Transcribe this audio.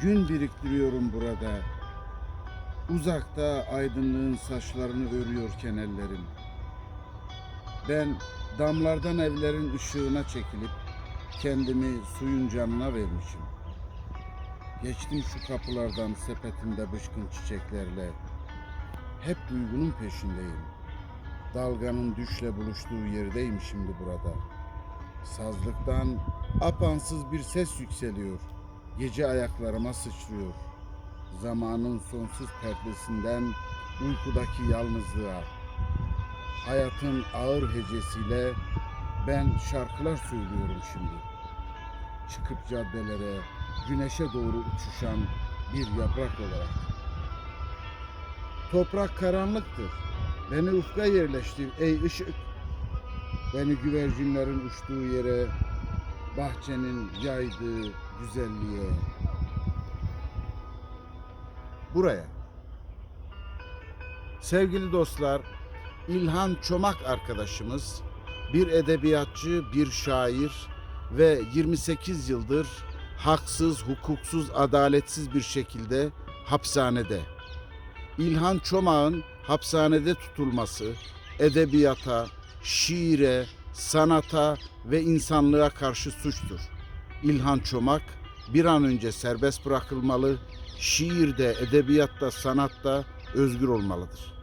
Gün biriktiriyorum burada. Uzakta aydınlığın saçlarını örüyorken ellerim. Ben damlardan evlerin ışığına çekilip kendimi suyun canına vermişim. Geçtim şu kapılardan sepetimde bıçkın çiçeklerle. Hep duygunun peşindeyim. Dalganın düşle buluştuğu yerdeyim şimdi burada. Sazlıktan apansız bir ses yükseliyor. Gece ayaklarıma sıçrıyor. Zamanın sonsuz perdesinden uykudaki yalnızlığa. Hayatın ağır hecesiyle ben şarkılar söylüyorum şimdi. Çıkıp caddelere, güneşe doğru uçuşan bir yaprak olarak. Toprak karanlıktır. Beni ufka yerleştir ey ışık. Beni güvercinlerin uçtuğu yere, bahçenin yaydığı güzelliğe. Buraya. Sevgili dostlar, İlhan Çomak arkadaşımız bir edebiyatçı, bir şair ve 28 yıldır haksız, hukuksuz, adaletsiz bir şekilde hapishanede. İlhan Çomak'ın hapishanede tutulması edebiyata, şiire, sanata ve insanlığa karşı suçtur. İlhan Çomak bir an önce serbest bırakılmalı, şiirde, edebiyatta, sanatta özgür olmalıdır.